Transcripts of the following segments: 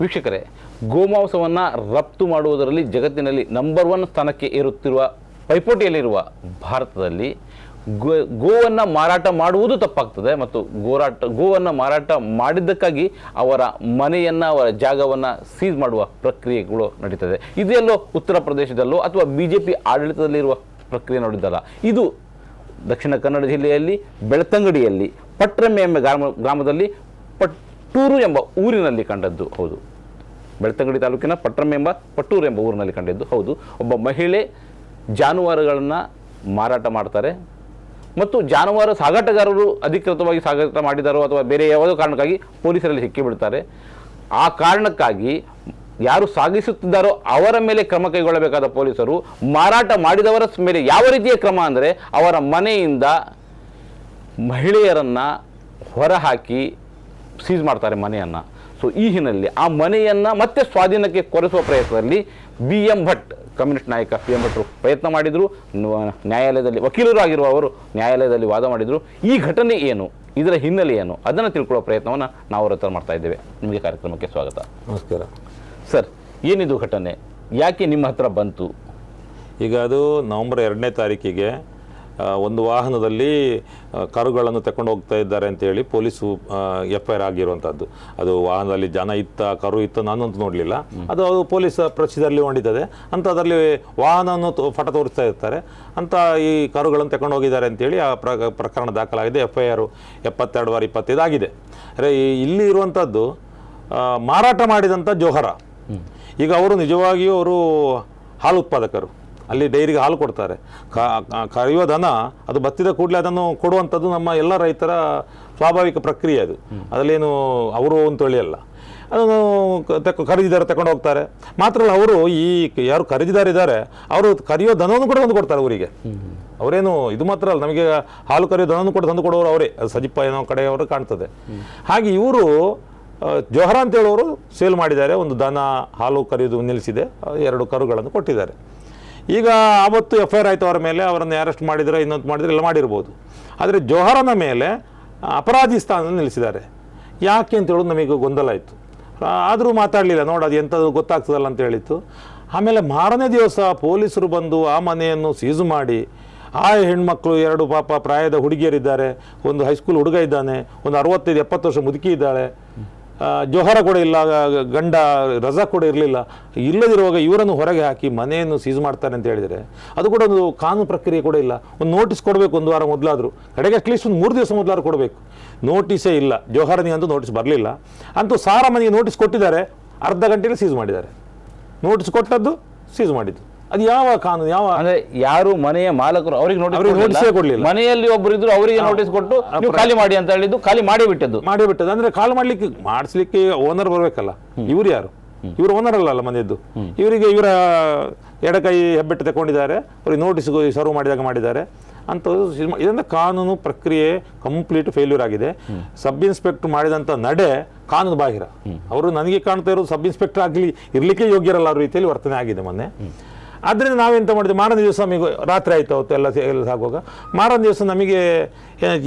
ವೀಕ್ಷಕರೇ, ಗೋಮಾಂಸವನ್ನು ರಫ್ತು ಮಾಡುವುದರಲ್ಲಿ ಜಗತ್ತಿನಲ್ಲಿ ನಂಬರ್ ಒನ್ ಸ್ಥಾನಕ್ಕೆ ಏರುತ್ತಿರುವ, ಪೈಪೋಟಿಯಲ್ಲಿರುವ ಭಾರತದಲ್ಲಿ ಗೋ, ಗೋವನ್ನು ಮಾರಾಟ ಮಾಡುವುದು ತಪ್ಪಾಗ್ತದೆ ಮತ್ತು ಗೋರಾಟ, ಗೋವನ್ನು ಮಾರಾಟ ಮಾಡಿದ್ದಕ್ಕಾಗಿ ಅವರ ಮನೆಯನ್ನು, ಅವರ ಜಾಗವನ್ನು ಸೀಸ್ ಮಾಡುವ ಪ್ರಕ್ರಿಯೆಗಳು ನಡೀತದೆ. ಇದೆಲ್ಲೋ ಉತ್ತರ ಪ್ರದೇಶದಲ್ಲೋ ಅಥವಾ ಬಿ ಜೆ ಪಿ ಆಡಳಿತದಲ್ಲಿರುವ ಪ್ರಕ್ರಿಯೆ ನೋಡಿದ್ದಲ್ಲ. ಇದು ದಕ್ಷಿಣ ಕನ್ನಡ ಜಿಲ್ಲೆಯಲ್ಲಿ, ಬೆಳ್ತಂಗಡಿಯಲ್ಲಿ ಪಟ್ರಮ್ಮೆ ಎಂಬ ಗ್ರಾಮ, ಗ್ರಾಮದಲ್ಲಿ ಪಟ್ಟೂರು ಎಂಬ ಊರಿನಲ್ಲಿ ಕಂಡದ್ದು ಹೌದು. ಬೆಳ್ತಂಗಡಿ ತಾಲೂಕಿನ ಪಟ್ಟಣಂ ಎಂಬ ಪಟ್ಟೂರು ಎಂಬ ಊರಿನಲ್ಲಿ ಕಂಡದ್ದು ಹೌದು. ಒಬ್ಬ ಮಹಿಳೆ ಜಾನುವಾರುಗಳನ್ನು ಮಾರಾಟ ಮಾಡ್ತಾರೆ ಮತ್ತು ಜಾನುವಾರು ಸಾಗಾಟಗಾರರು ಅಧಿಕೃತವಾಗಿ ಸಾಗಾಟ ಮಾಡಿದಾರೋ ಅಥವಾ ಬೇರೆ ಯಾವುದೋ ಕಾರಣಕ್ಕಾಗಿ ಪೊಲೀಸರಲ್ಲಿ ಸಿಕ್ಕಿಬಿಡ್ತಾರೆ. ಆ ಕಾರಣಕ್ಕಾಗಿ ಯಾರು ಸಾಗಿಸುತ್ತಿದ್ದಾರೋ ಅವರ ಮೇಲೆ ಕ್ರಮ ಕೈಗೊಳ್ಳಬೇಕಾದ ಪೊಲೀಸರು ಮಾರಾಟ ಮಾಡಿದವರ ಮೇಲೆ ಯಾವ ರೀತಿಯ ಕ್ರಮ ಅಂದರೆ ಅವರ ಮನೆಯಿಂದ ಮಹಿಳೆಯರನ್ನು ಹೊರಹಾಕಿ ಸೀಸ್ ಮಾಡ್ತಾರೆ ಮನೆಯನ್ನು. ಸೊ ಈ ಹಿನ್ನೆಲೆಯಲ್ಲಿ ಆ ಮನೆಯನ್ನು ಮತ್ತೆ ಸ್ವಾಧೀನಕ್ಕೆ ಕೊರೆಸುವ ಪ್ರಯತ್ನದಲ್ಲಿ ಬಿ ಎಂ ಭಟ್ ಕಮ್ಯುನಿಸ್ಟ್ ನಾಯಕ ಪಿ ಎಂ ಭಟ್ರು ಪ್ರಯತ್ನ ಮಾಡಿದರು. ನ್ಯಾಯಾಲಯದಲ್ಲಿ ವಕೀಲರು ಆಗಿರುವ ಅವರು ನ್ಯಾಯಾಲಯದಲ್ಲಿ ವಾದ ಮಾಡಿದರು. ಈ ಘಟನೆ ಏನು ಇದರ ಹಿನ್ನೆಲೆ ಏನು ಅದನ್ನು ತಿಳ್ಕೊಳ್ಳೋ ಪ್ರಯತ್ನವನ್ನು ನಾವು ಅವ್ರ ಹತ್ರ ಮಾಡ್ತಾ ಇದ್ದೇವೆ. ನಿಮಗೆ ಕಾರ್ಯಕ್ರಮಕ್ಕೆ ಸ್ವಾಗತ. ನಮಸ್ಕಾರ. ಸರ್ ಏನಿದು ಘಟನೆ? ಯಾಕೆ ನಿಮ್ಮ ಹತ್ರ ಬಂತು? ಈಗ ಅದು ನವಂಬರ್ ಎರಡನೇ ತಾರೀಕಿಗೆ ಒಂದು ವಾಹನದಲ್ಲಿ ಕರುಗಳನ್ನು ತಕೊಂಡು ಹೋಗ್ತಾ ಇದ್ದಾರೆ ಅಂತೇಳಿ ಪೊಲೀಸು ಎಫ್ ಐ ಆರ್ ಆಗಿರುವಂಥದ್ದು ಅದು ವಾಹನದಲ್ಲಿ ಜನ ಇತ್ತ ಕರು ಇತ್ತ ನಾನಂತೂ ನೋಡಲಿಲ್ಲ. ಅದು ಅದು ಪೊಲೀಸ್ ಪ್ರಚಿದಲ್ಲಿ ಹೊಂಡಿದ್ದದೆ ಅಂತ ಅದರಲ್ಲಿ ವಾಹನವನ್ನು ತೋ- ಫಟ ತೋರಿಸ್ತಾ ಇರ್ತಾರೆ. ಅಂತ ಈ ಕರುಗಳನ್ನು ತಕೊಂಡು ಹೋಗಿದ್ದಾರೆ ಅಂತೇಳಿ ಆ ಪ್ರ ಪ್ರಕರಣ ದಾಖಲಾಗಿದೆ. ಎಫ್ ಐ ಆರು ಎಪ್ಪತ್ತೆರಡು ವಾರ ಇಪ್ಪತ್ತೈದು ಆಗಿದೆ ಅಂದರೆ ಇಲ್ಲಿ ಇರುವಂಥದ್ದು ಮಾರಾಟ ಮಾಡಿದಂಥ ಜೋಹರ. ಈಗ ಅವರು ನಿಜವಾಗಿಯೂ ಅವರು ಹಾಲು ಉತ್ಪಾದಕರು. ಅಲ್ಲಿ ಡೈರಿಗೆ ಹಾಲು ಕೊಡ್ತಾರೆ. ಕರೆಯುವ ದನ, ಅದು ಬತ್ತಿದ ಕೂಡಲೇ ಅದನ್ನು ಕೊಡುವಂಥದ್ದು ನಮ್ಮ ಎಲ್ಲ ರೈತರ ಸ್ವಾಭಾವಿಕ ಪ್ರಕ್ರಿಯೆ ಅದು. ಅದರಲ್ಲೇನು ಅವರು ಅಂತ ಅಲ್ಲ. ಅದನ್ನು ತಕ್ಕ ತಕ, ಖರೀದಿದಾರ ತಗೊಂಡು ಹೋಗ್ತಾರೆ. ಮಾತ್ರ ಅವರು ಈ ಯಾರು ಖರೀದಿದಾರ ಇದ್ದಾರೆ, ಅವರು ಕರೆಯೋ ದನವನ್ನು ಕೂಡ ತಂದು ಕೊಡ್ತಾರೆ ಅವರಿಗೆ ಅವರೇನು, ಇದು ಮಾತ್ರ ಅಲ್ಲ, ನಮಗೆ ಹಾಲು ಕರೆಯೋ ದನವನ್ನು ಕೂಡ ತಂದು ಕೊಡೋರು ಅವರೇ. ಅದು ಸಜಿಪ್ಪ ಏನೋ ಕಡೆಯವರು ಕಾಣ್ತದೆ. ಹಾಗೆ ಇವರು ಜೋಹರ ಅಂತೇಳೋರು ಸೇಲ್ ಮಾಡಿದ್ದಾರೆ. ಒಂದು ದನ, ಹಾಲು ಕರೆಯೋದು ನಿಲ್ಲಿಸಿದೆ. ಎರಡು ಕರುಗಳನ್ನು ಕೊಟ್ಟಿದ್ದಾರೆ. ಈಗ ಆವತ್ತು ಎಫ್ ಐ ಆರ್ ಆಯಿತು ಅವರ ಮೇಲೆ, ಅವರನ್ನು ಅರೆಸ್ಟ್ ಮಾಡಿದರೆ, ಇನ್ನೊಂದು ಮಾಡಿದರೆ ಎಲ್ಲ ಮಾಡಿರ್ಬೋದು. ಆದರೆ ಜೋಹರನ ಮೇಲೆ ಅಪರಾಧಿ ಸ್ಥಾನ ನಿಲ್ಲಿಸಿದ್ದಾರೆ. ಯಾಕೆ ಅಂತ ಹೇಳೋದು ನಮಗೆ ಗೊಂದಲ ಆಯಿತು. ಆದರೂ ಮಾತಾಡಲಿಲ್ಲ. ನೋಡು, ಅದು ಎಂಥದ್ದು ಗೊತ್ತಾಗ್ತದಲ್ಲ ಅಂತ ಹೇಳಿತ್ತು. ಆಮೇಲೆ ಮಾರನೇ ದಿವಸ ಪೊಲೀಸರು ಬಂದು ಆ ಮನೆಯನ್ನು ಸೀಸು ಮಾಡಿ, ಆ ಹೆಣ್ಮಕ್ಳು ಎರಡು ಪಾಪ ಪ್ರಾಯದ ಹುಡುಗಿಯರಿದ್ದಾರೆ. ಒಂದು ಹೈಸ್ಕೂಲ್ ಹುಡುಗ ಇದ್ದಾನೆ, ಒಂದು ಅರವತ್ತೈದು, ಎಪ್ಪತ್ತು ವರ್ಷ ಮುದುಕಿ ಇದ್ದಾಳೆ. ಜೋಹರ ಕೂಡ ಇಲ್ಲ ಗಂಡ ರಜಾ ಕೂಡ ಇರಲಿಲ್ಲ. ಇಲ್ಲದಿರುವಾಗ ಇವರನ್ನು ಹೊರಗೆ ಹಾಕಿ ಮನೆಯನ್ನು ಸೀಸ್ ಮಾಡ್ತಾರೆ ಅಂತ ಹೇಳಿದರೆ ಅದು ಕೂಡ ಒಂದು ಕಾನೂನು ಪ್ರಕ್ರಿಯೆ ಕೂಡ ಇಲ್ಲ. ಒಂದು ನೋಟಿಸ್ ಕೊಡಬೇಕು ಒಂದು ವಾರ ಮೊದಲಾದರೂ. ಕಡೆಗೆ ಅಟ್ಲೀಸ್ಟ್ ಒಂದು ಮೂರು ದಿವಸ ಮೊದಲಾದ್ರೂ ಕೊಡಬೇಕು. ನೋಟಿಸೇ ಇಲ್ಲ. ಜೋಹರನಿಗೆ ಅಂತೂ ನೋಟಿಸ್ ಬರಲಿಲ್ಲ. ಅಂತೂ ಸಾರ ಮನೆಗೆ ನೋಟಿಸ್ ಕೊಟ್ಟಿದ್ದಾರೆ. ಅರ್ಧ ಗಂಟೆಯಲ್ಲಿ ಸೀಸ್ ಮಾಡಿದ್ದಾರೆ. ನೋಟಿಸ್ ಕೊಟ್ಟದ್ದು ಸೀಸ್ ಮಾಡಿದ್ದು. ಅದು ಯಾವ ಕಾನೂನು ಯಾವ ಅಂದ್ರೆ ಯಾರು ಮನೆಯ ಮಾಲಕರು ಅವರಿಗೆ ನೋಟಿಸ್ ಕೊಡ್ಲಿಲ್ಲ. ಮನೆಯಲ್ಲಿ ಒಬ್ಬರು ಇದ್ರು ಅವರಿಗೆ ನೋಟಿಸ್ ಕೊಟ್ಟು ನೀವು ಖಾಲಿ ಮಾಡಿ ಅಂತ ಹೇಳಿದ್ದು ಖಾಲಿ ಮಾಡಿ ಬಿಟ್ಟದ್ದು. ಮಾಡಿ ಬಿಟ್ಟದ್ದು ಅಂದ್ರೆ ಕಾಲ್ ಮಾಡ್ಲಿಕ್ಕೆ ಮಾಡಿಸ್ಲಿಕ್ಕೆ ಓನರ್ ಬರ್ಬೇಕಲ್ಲ. ಇವ್ರು ಯಾರು? ಇವರು ಓನರ್ ಅಲ್ಲ ಮನೆಯದ್ದು. ಇವರಿಗೆ ಇವರ ಎಡಕೈ ಹೆಬ್ಬೆಟ್ಟು ತಗೊಂಡಿದ್ದಾರೆ ಅವ್ರಿಗೆ ನೋಟಿಸ್ ಸರ್ವ್ ಮಾಡಿದಾಗ ಮಾಡಿದ್ದಾರೆ. ಅಂತ ಇದರಿಂದ ಕಾನೂನು ಪ್ರಕ್ರಿಯೆ ಕಂಪ್ಲೀಟ್ ಫೇಲ್ಯೂರ್ ಆಗಿದೆ. ಸಬ್ ಇನ್ಸ್ಪೆಕ್ಟರ್ ಮಾಡಿದಂಥ ನಡೆ ಕಾನೂನು ಬಾಹಿರ. ಅವರು ನನಗೆ ಕಾಣ್ತಾ ಇರೋದು ಸಬ್ ಇನ್ಸ್ಪೆಕ್ಟರ್ ಆಗಲಿ ಇರ್ಲಿಕ್ಕೆ ಯೋಗ್ಯರಲ್ಲ ರೀತಿಯಲ್ಲಿ ವರ್ತನೆ ಆಗಿದೆ ಮೊನ್ನೆ. ಆದ್ದರಿಂದ ನಾವೆಂತ ಮಾಡಿದ್ವಿ? ಮಾರನೇ ದಿವಸ ನಮಗೆ ರಾತ್ರಿ ಆಯಿತು ಅವತ್ತು ಎಲ್ಲ ಎಲ್ಲ ಆಗುವಾಗ ಮಾರನೇ ದಿವಸ ನಮಗೆ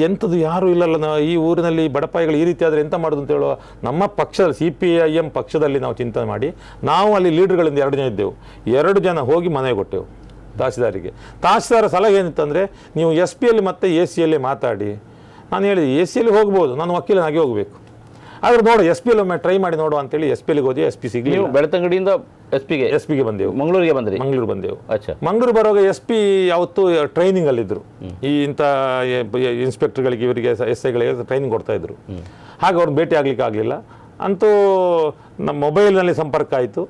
ಎಂಥದ್ದು ಯಾರೂ ಇಲ್ಲಲ್ಲ ನಾವು ಈ ಊರಿನಲ್ಲಿ ಬಡಪಾಯಿಗಳು ಈ ರೀತಿ ಆದರೆ ಎಂತ ಮಾಡೋದು ಅಂತ ಹೇಳುವ ನಮ್ಮ ಪಕ್ಷದಲ್ಲಿ ಸಿ ಪಿ ಐ ಎಂ ಪಕ್ಷದಲ್ಲಿ ನಾವು ಚಿಂತನೆ ಮಾಡಿ, ನಾವು ಅಲ್ಲಿ ಲೀಡರ್ಗಳಿಂದ ಎರಡು ಜನ ಇದ್ದೆವು. ಎರಡು ಜನ ಹೋಗಿ ಮನೆಗೆ ಕೊಟ್ಟೆವು ತಹಸೀಲ್ದಾರಿಗೆ. ತಹಸೀಲ್ದಾರ ಸಲಹೆ ಏನಿತ್ತಂದರೆ ನೀವು ಎಸ್ ಪಿಯಲ್ಲಿ ಮತ್ತು ಎ ಸಿಯಲ್ಲಿ ಮಾತಾಡಿ. ನಾನು ಹೇಳಿದೆ ಎ ಸಿಯಲ್ಲಿ ಹೋಗ್ಬೋದು. ನಾನು ವಕೀಲನಾಗಿ ಹೋಗಬೇಕು. ಆದ್ರೆ ನೋಡು ಎಸ್ ಪಿ ಒಮ್ಮೆ ಟ್ರೈ ಮಾಡಿ ನೋಡು ಅಂತೇಳಿ ಎಸ್ ಎಸ್ಪಿ ಗೆ ಎಸ್ ಪಿ ಸಿಗ್ಲಿ ಬೆಳತಂಗಡಿಯಿಂದ ಬೆಳ್ತಂಗಡಿಯಿಂದ ಎಸ್ ಪಿಗೆ ಎಸ್ ಪಿಗೆ ಬಂದೆವು. ಮಂಗಳೂರಿಗೆ ಬಂದ್ರಿ? ಮಂಗಳೂರು ಬಂದೆವು. ಅಚ್ಚಾ. ಮಂಗಳೂರು ಬರುವಾಗ ಎಸ್ ಪಿ ಯಾವತ್ತು ಟ್ರೈನಿಂಗ್ ಅಲ್ಲಿದ್ದರು ಈ ಇಂಥ ಇನ್ಸ್ಪೆಕ್ಟರ್ಗಳಿಗೆ ಇವರಿಗೆ ಎಸ್ ಐಗಳಿಗೆ ಟ್ರೈನಿಂಗ್ ಕೊಡ್ತಾ ಇದ್ರು. ಹಾಗೆ ಅವ್ರನ್ನ ಭೇಟಿ ಆಗ್ಲಿಕ್ಕೆ ಆಗಲಿಲ್ಲ. ಅಂತೂ ನಮ್ಮ ಮೊಬೈಲ್ನಲ್ಲಿ ಸಂಪರ್ಕ ಆಯಿತು.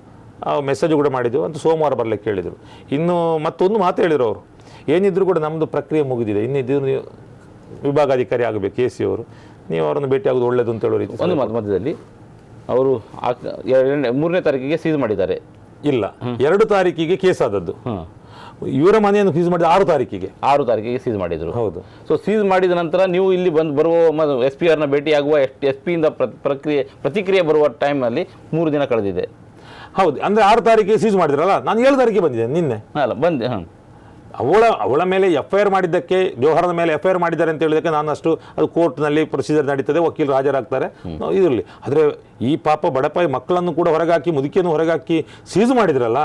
ಮೆಸೇಜ್ ಕೂಡ ಮಾಡಿದ್ವು ಅಂತ ಸೋಮವಾರ ಬರ್ಲಿಕ್ಕೆ ಹೇಳಿದರು ಇನ್ನು ಮತ್ತೊಂದು ಮಾತು ಹೇಳಿದರು ಅವರು. ಏನಿದ್ರು ಕೂಡ ನಮ್ಮದು ಪ್ರಕ್ರಿಯೆ ಮುಗಿದಿದೆ. ಇನ್ನು ನೀವು ವಿಭಾಗಾಧಿಕಾರಿ ಆಗಬೇಕು ಕೆ ಸಿ ಅವರು. ನೀವು ಅವರನ್ನು ಭೇಟಿ ಆಗೋದು ಒಳ್ಳೇದು ಅಂತ ಹೇಳೋ ರೀತಿ ಒಂದು ಮಧ್ಯ ಮಧ್ಯದಲ್ಲಿ ಅವರು ಎರಡನೇ ಮೂರನೇ ತಾರೀಕಿಗೆ ಸೀಸ್ ಮಾಡಿದ್ದಾರೆ. ಇಲ್ಲ. ಎರಡು ತಾರೀಕಿಗೆ ಕೇಸ್ ಆದದ್ದು. ಇವರ ಮನೆಯನ್ನು ಸೀಸ್ ಮಾಡಿದ ಆರು ತಾರೀಕಿಗೆ. ಆರು ತಾರೀಕಿಗೆ ಸೀಸ್ ಮಾಡಿದರು. ಹೌದು. ಸೊ ಸೀಸ್ ಮಾಡಿದ ನಂತರ ನೀವು ಇಲ್ಲಿ ಬಂದು ಬರುವ ಎಸ್ ಪಿ ಆರ್ನ ಭೇಟಿಯಾಗುವ ಎಸ್ ಪಿಯಿಂದ ಪ್ರಕ್ರಿಯೆ ಪ್ರತಿಕ್ರಿಯೆ ಬರುವ ಟೈಮಲ್ಲಿ ಮೂರು ದಿನ ಕಳೆದಿದೆ. ಹೌದು. ಅಂದರೆ ಆರು ತಾರೀಕಿಗೆ ಸೀಸ್ ಮಾಡಿದ್ರಲ್ಲ? ನಾನು ಏಳು ತಾರೀಕಿಗೆ ಬಂದಿದ್ದೇನೆ ನಿನ್ನೆ. ಅಲ್ಲ ಬಂದೆ ಹಾಂ ಅವಳ ಅವಳ ಮೇಲೆ ಎಫ್ ಐ ಆರ್ ಮಾಡಿದ್ದಕ್ಕೆ ಜೋಹರದ ಮೇಲೆ ಎಫ್ ಐ ಆರ್ ಮಾಡಿದ್ದಾರೆ ಅಂತ ಹೇಳಿದಕ್ಕೆ ನಾನು ಅಷ್ಟು ಅದು ಕೋರ್ಟ್ನಲ್ಲಿ ಪ್ರೊಸೀಜರ್ ನಡೀತದೆ ವಕೀಲರು ಹಾಜರಾಗ್ತಾರೆ. ಇದರಲ್ಲಿ ಆದರೆ ಈ ಪಾಪ ಬಡಪಾಯಿ ಮಕ್ಕಳನ್ನು ಕೂಡ ಹೊರಗಾಕಿ ಮುದುಕಿಯನ್ನು ಹೊರಗಾಕಿ ಸೀಸು ಮಾಡಿದ್ರಲ್ಲ